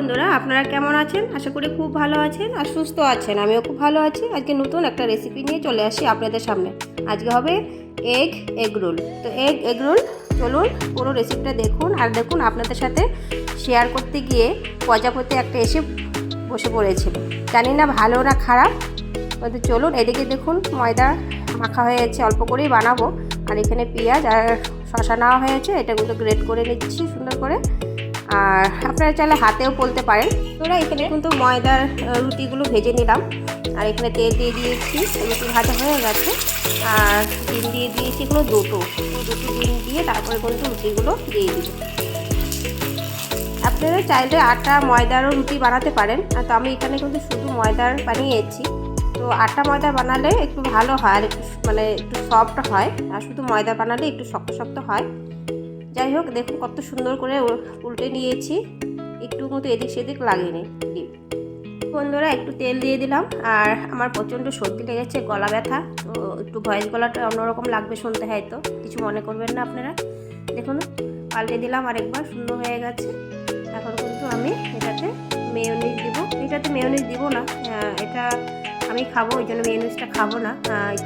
বন্ধুরা, আপনারা কেমন আছেন? আশা করি খুব ভালো আছেন আর সুস্থ আছেন। আমিও খুব ভালো আছি। আজকে নতুন একটা রেসিপি নিয়ে চলে আসি আপনাদের সামনে। আজকে হবে এগ এগ রোল তো এগ এগ রোল চলুন পুরো রেসিপিটা দেখুন। আর দেখুন, আপনাদের সাথে শেয়ার করতে গিয়ে প্রজাপতি একটা এসে বসে পড়েছিল। জানি না ভালো না খারাপ। তো চলুন এদিকে দেখুন, ময়দা মাখা হয়েছে অল্প করেই বানাবো। আর এখানে পেঁয়াজ আর শশা নেওয়া হয়েছে। এটা কিন্তু গ্রেট করে নিচ্ছি সুন্দর করে। আর আপনারা চাইলে হাতেও পলতে পারেন। তোরা এখানে কিন্তু ময়দার রুটিগুলো ভেজে নিলাম। আর এখানে তেল দিয়ে দিয়েছি, রুটি ভাজা হয়ে গেছে। আর ডিম দিয়ে দিয়েছি এগুলো দুটো। দুটো ডিম দিয়ে তারপরে কিন্তু রুটিগুলো দিয়ে দিব। আপনারা চাইলে আটা, ময়দারও রুটি বানাতে পারেন। তো আমি এখানে কিন্তু শুধু ময়দার বানিয়েছি। তো আটা, ময়দা বানালে একটু ভালো হয়, আর একটু মানে একটু সফট হয়। আর শুধু ময়দা বানালে একটু শক্ত শক্ত হয়। যাই হোক, দেখুন কত সুন্দর করে উল্টে নিয়েছি। একটু মতো এদিক সেদিক ডিম বন্ধুরা, একটু তেল দিয়ে দিলাম। আর আমার প্রচণ্ড সর্দি লেগেছে, গলা ব্যথা। তো একটু ভয়েস গলাটা অন্যরকম লাগবে শুনতে হয়তো কিছু মনে করবেন না আপনারা। দেখুন, পাল্টে দিলাম আরেকবার, সুন্দর হয়ে গেছে। এখন কিন্তু আমি এটাতে মেয়োনিজ দিব। এটাতে মেয়োনিজ দিব না। এটা আমি খাব, ওই জন্য মেয়োনিজটা খাব না।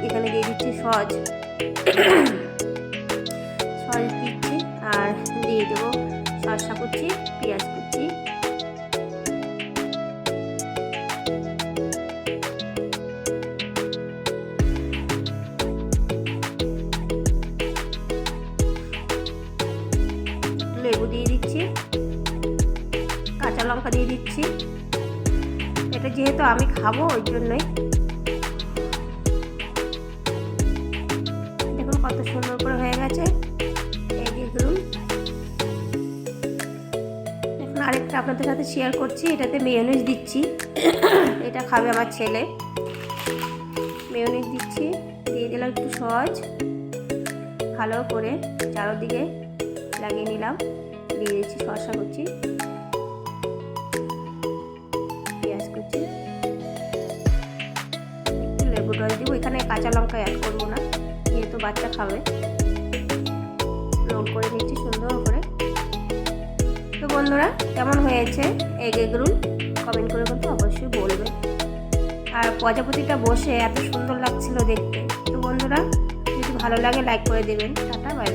এখানে দিয়ে দিচ্ছি সজ সজ দিচ্ছি। আর দিয়ে দেবো শসা কুচি, পেঁয়াজ কুচি। লেবু দিয়ে দিচ্ছি, কাঁচা লঙ্কা দিয়ে দিচ্ছি। এটা যেহেতু আমি খাব, ওই জন্যই আরেকটা আপনাদের সাথে শেয়ার করছি, এটাতে মেয়োনিজ দিচ্ছি। এটা খাবে আমার ছেলে। মেয়োনিজ দিচ্ছি, দিয়ে দিলাম একটু সহজ। ভালো করে চারোদিকে লাগিয়ে নিলাম। দিয়ে দিচ্ছি শসা করছি পেঁয়াজ একটু লেবু রস দিব। এখানে কাঁচা লঙ্কা অ্যাড করব না, যেহেতু বাচ্চা খাবে। রোল করে নিচ্ছি সুন্দর বন্ধুরা, কেমন হয়েছে? Egg egg role? কমেন্ট করে কিন্তু অবশ্যই বলবে। আর প্রজাপতিটা বসে এত সুন্দর লাগছিল দেখতে। তো বন্ধুরা, যদি ভালো লাগে লাইক করে দেবেন। Tata bye